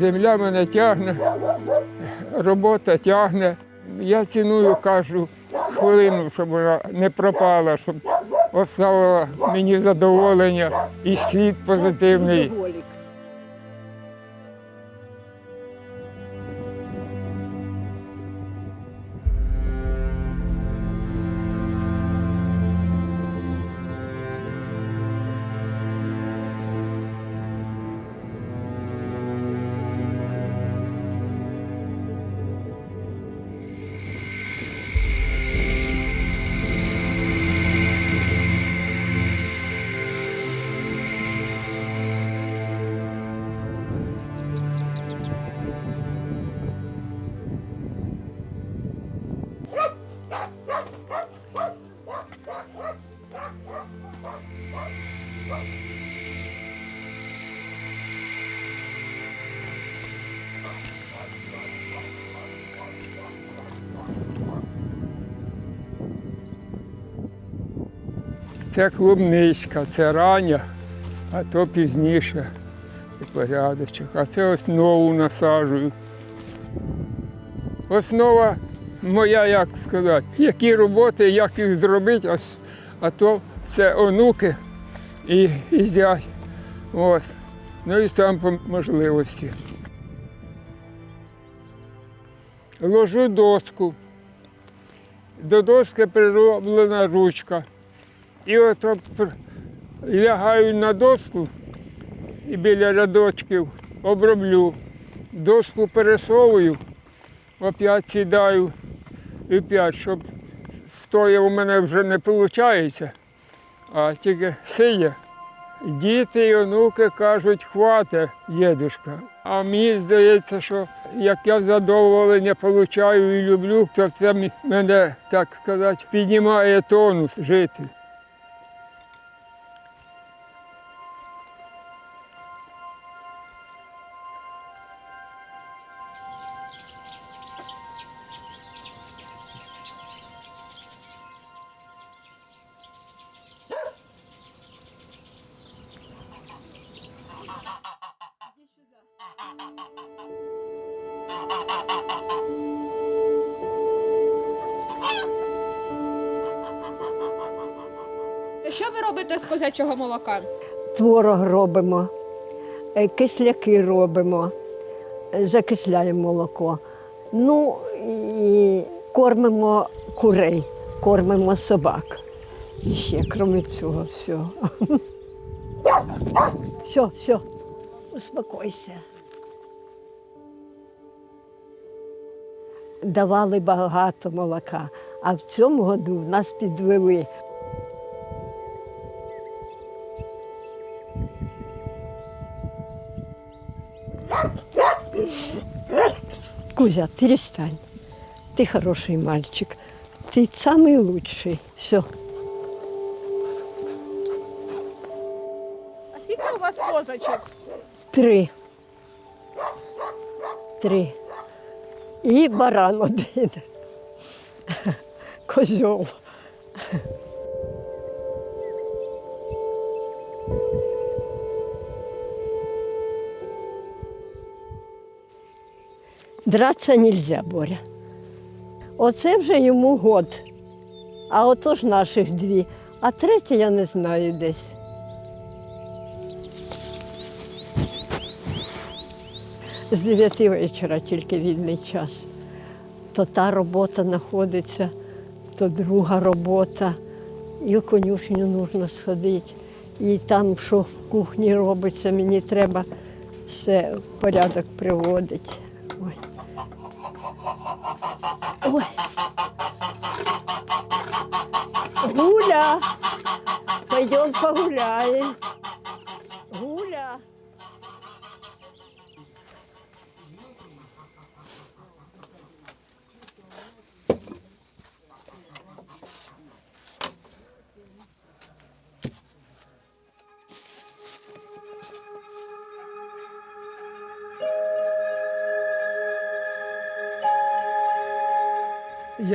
Земля мене тягне, робота тягне. Я ціную кажу хвилину, щоб вона не пропала, щоб оставила мені задоволення і слід позитивний. Це клубничка, це рання, а то пізніше і порядочок. А це ось нову насаджую. Основа моя, як сказати, які роботи, як їх зробити, а, а то це онуки і, і зять. Ось. Ну і сам по можливості. Ложу доску. До доски прироблена ручка. І пр- лягаю на доску і біля рядочків оброблю. Доску пересовую, опять сідаю і опять, щоб стоя у мене вже не виходить, а тільки сидя. Діти і онуки кажуть, хвате, дідушка. А мені здається, що як я задоволення получаю і люблю, то це мене, так сказати, піднімає тонус жити. Та що ви робите з козячого молока? Творог робимо, е, кисляки робимо, е, закисляємо молоко. Ну і кормимо курей, кормимо собак. І ще, крім цього, всього. Все, все, успокойся. Давали багато молока, а в цьому году в нас підвели. Кузя, перестань. Ты хороший мальчик. Ты самый лучший. Все. А скільки у вас козочок? Три. Три. І баран один. Козьол. Драться нельзя, Боря. Оце вже йому год. А ото ж наших дві. А третя я не знаю десь. З 9 вечора тільки вільний час. То та робота знаходиться, то друга робота. І в конюшню потрібно сходити. І там, що в кухні робиться, мені треба все в порядок приводити. Ой. Гуля, пойдем погуляем.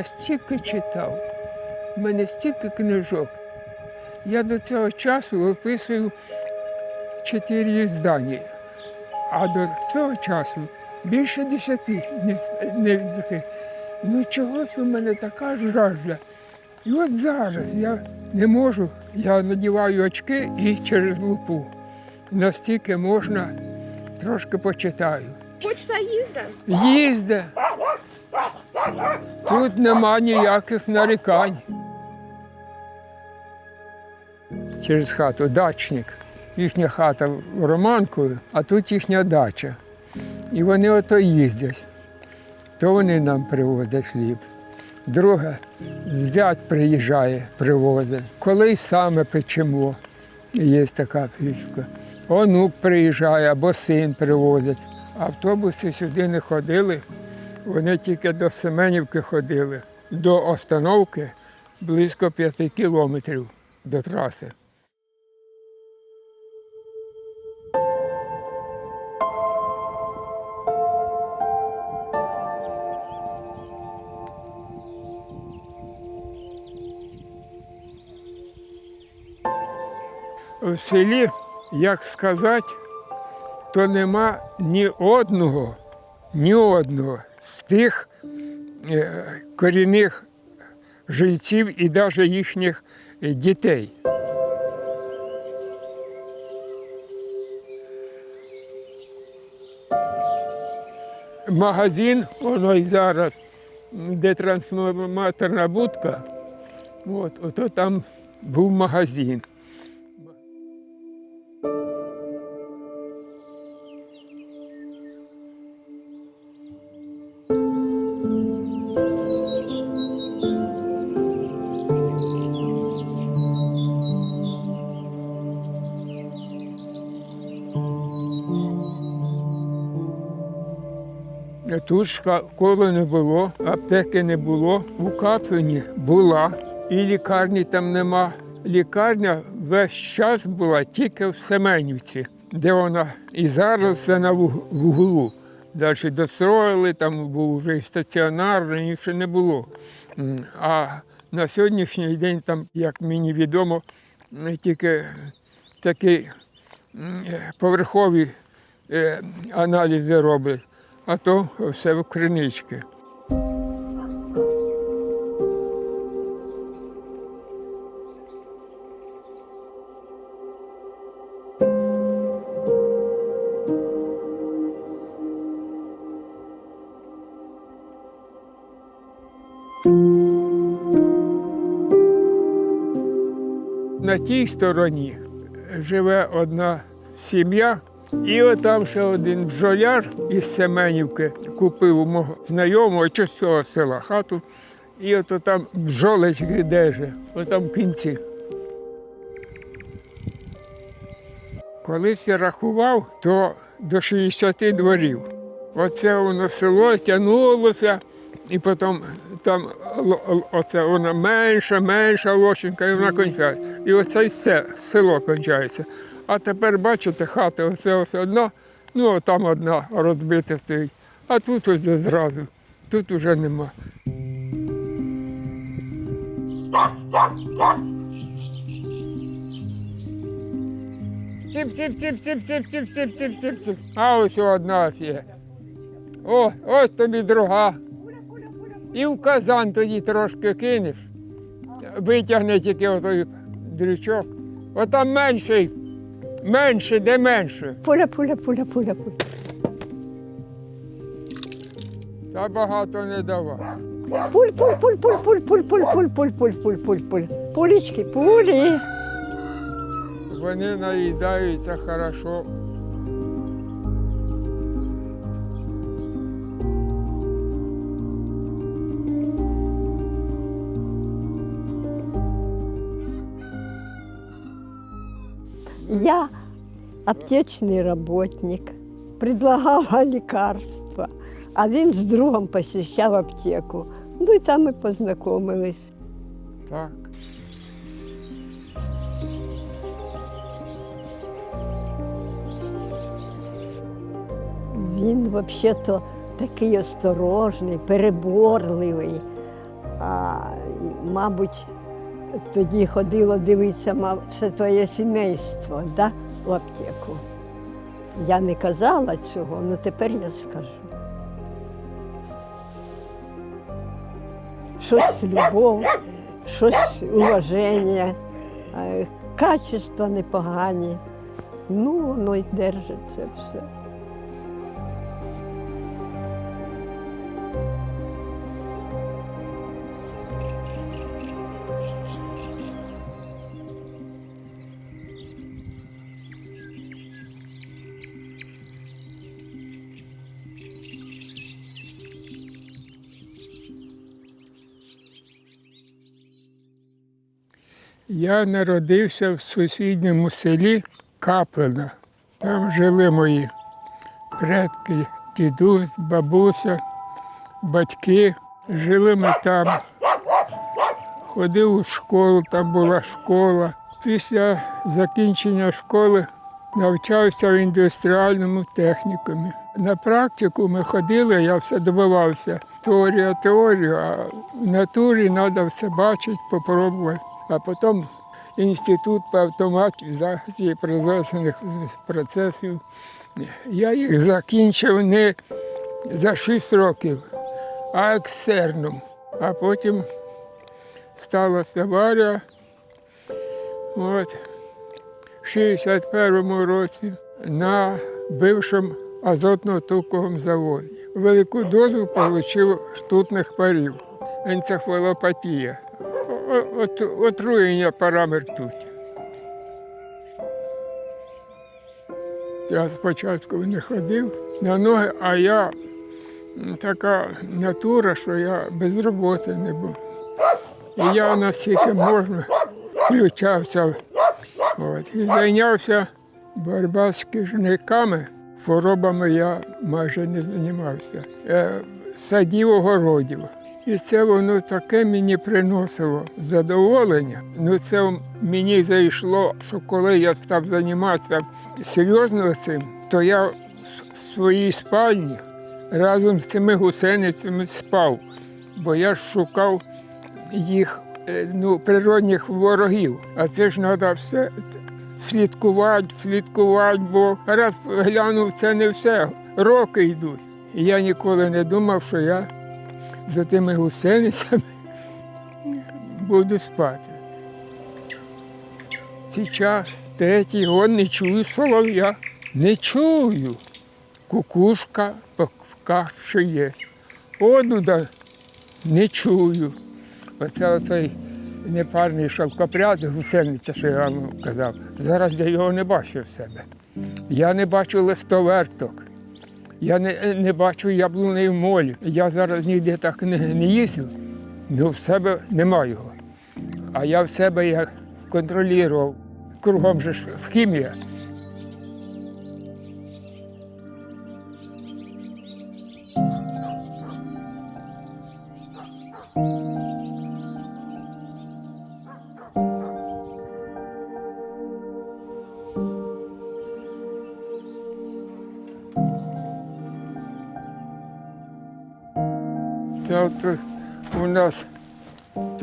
Я стільки читав, в мене стільки книжок. Я до цього часу виписую чотири здання. А до цього часу більше десяти Ну чого це в мене така жажда? І от зараз я не можу, я надіваю очки і через лупу. Настільки можна, трошки почитаю. Почта їздить? Їзде. Тут нема ніяких нарікань. Через хату дачник. Їхня хата Романкою, а тут їхня дача. І вони ото їздять. То вони нам привозять хліб. Друге, зять приїжджає, привозить. Коли саме печемо, є така пічка. Онук приїжджає або син привозить. Автобуси сюди не ходили, вони тільки до Семенівки ходили. До остановки близько п'яти кілометрів до траси. В селі, як сказати, то нема ні одного, ні одного з тих е, корінних жильців і навіть їхніх е, дітей. Магазин, воно і зараз, де трансформаторна будка, от, ото там був магазин. Тут школи не було, аптеки не було. У Каплині була, і лікарні там нема. Лікарня весь час була тільки в Семенівці, де вона і зараз це на вуг- вуглу. Далі достроїли, там був вже і стаціонар, раніше не було. А на сьогоднішній день, там, як мені відомо, тільки такі е, поверхові е, аналізи роблять а то все в кринички. На тій стороні живе одна сім'я, і отам ще один бджоляр із Семенівки купив у мого знайомого чи з цього села хату. І ото там бджолець гидеже, отам в кінці. Колись я рахував, то до 60 дворів. Оце воно село тягнулося, і потім там оце вона менша, менша лощинка, і вона кончається. І оце все село кончається. А тепер бачите, хата оце ось одна, ну там одна розбита стоїть, а тут ось зразу, тут уже нема. Ціп, ціп, ціп, ціп, ціп, ціп, ціп, ціп, ціп, ціп. А ось одна є. О, ось тобі друга. І в казан тоді трошки кинеш. Витягне тільки отой дрючок. Отам менший, менше, де менше. Пуля, пуля, пуля, пуля, пуля. Та багато не давай. Пуль, пуль, пуль, пуль, пуль, пуль, пуль, пуль, пуль, пуль, пуль, пуль, пуль. Пулічки, пулі. Вони наїдаються хорошо. Я аптечний работник, предлагала лекарства, а він з другом посещав аптеку. Ну і там ми познайомились. Так. Він взагалі-то такий осторожний, переборливий. А, мабуть, тоді ходило дивитися мав, все твоє сімейство да, в аптеку. Я не казала цього, але тепер я скажу. Щось любов, щось уваження, е, качества непогані. Ну, воно й держиться все. Я народився в сусідньому селі Каплина. Там жили мої предки, дідусь, бабуся, батьки. Жили ми там. Ходив у школу, там була школа. Після закінчення школи навчався в індустріальному технікумі. На практику ми ходили, я все добивався. Теорія, теорію, а в натурі треба все бачити, попробувати. А потім інститут по автоматизації производственних процесів. Я їх закінчив не за 6 років, а екстерном. А потім сталася аварія. От, в 61-му році на бившому азотно-туковому заводі. Велику дозу отримав штутних парів, енцефалопатія, от- отруєння парами ртуть. Я спочатку не ходив на ноги, а я така натура, що я без роботи не був. І я наскільки можна включався от, і зайнявся боротьбою з кишниками. Хворобами я майже не займався. Е, садів огородів. І це воно таке мені приносило задоволення. Ну це мені зайшло, що коли я став займатися серйозно цим, то я в своїй спальні разом з цими гусеницями спав, бо я шукав їх е, ну, природних ворогів. А це ж треба все слідкувати, слідкувати, бо раз глянув, це не все. Роки йдуть. Я ніколи не думав, що я за тими гусеницями буду спати. Сейчас третій год не чую солов'я. Не чую. Кукушка покавши є. Одну да не чую. Оце оцей непарний шовкопряд, гусениця, що я вам казав. Зараз я його не бачу в себе. Я не бачу листоверток. Я не, не бачу яблуни в молі. Я зараз ніде так не, не їсю, ну в себе нема його. А я в себе я контролював. Кругом же ж хімія.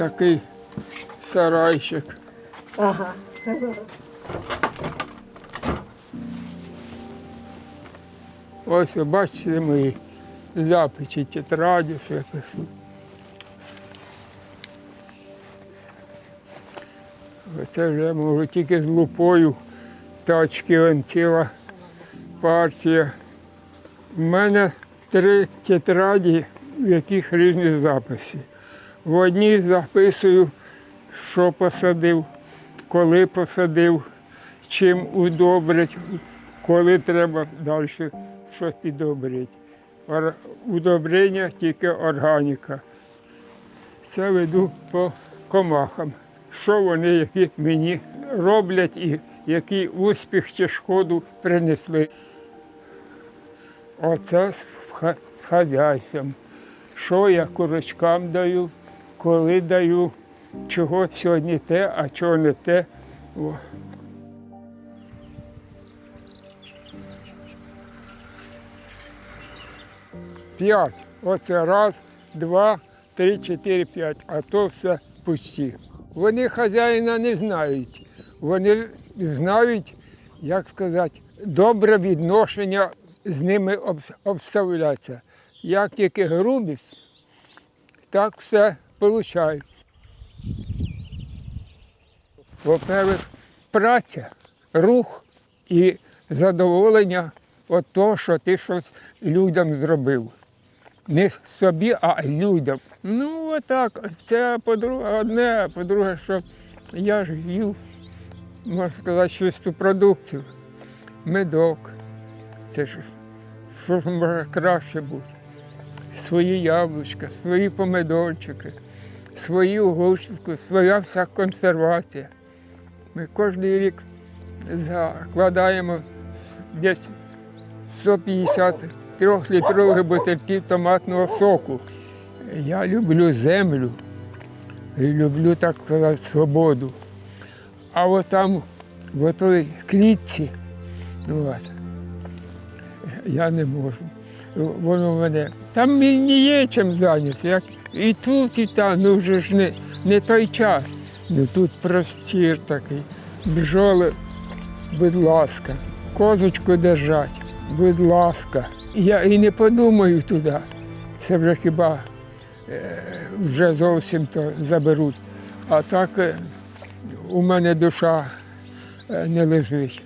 Такий сарайчик. Ага. Ось ви бачите мої записи, тетраді, що я пишу. Оце вже можу тільки з лупою тачки, он ціла партія. У мене три тетраді, в яких різні записи. В одній записую, що посадив, коли посадив, чим удобрить, коли треба далі щось підобрити. Удобрення тільки органіка. Це веду по комахам. Що вони, які мені роблять і який успіх чи шкоду принесли. Оце з ха- з хазяйством. Що я курочкам даю, коли даю, чого сьогодні те, а чого не те. О. П'ять. Оце раз, два, три, чотири, п'ять. А то все пусті. Вони хазяїна не знають. Вони знають, як сказати, добре відношення з ними обставляться. Як тільки грубість, так все виходить. Во-первых, праця, рух і задоволення від того, що ти щось людям зробив. Не собі, а людям. Ну, отак. Це по-друге, одне, по-друге, що я ж їв, можна сказати, чисту продукцію. Медок. Це ж що ж може краще бути? Свої яблучка, свої помидорчики, свої огурчики, своя вся консервація. Ми кожен рік закладаємо десь 150 трьохлітрових бутильків томатного соку. Я люблю землю, люблю, так сказати, свободу. А от там, в той клітці, от, я не можу. Воно в мене. Там мені є чим зайнятися. І тут, і там, ну вже ж не, не той час. Ну тут простір такий. Бджоли, будь ласка, козочку держать, будь ласка. Я і не подумаю туди. Це вже хіба е, вже зовсім то заберуть. А так е, у мене душа е, не лежить.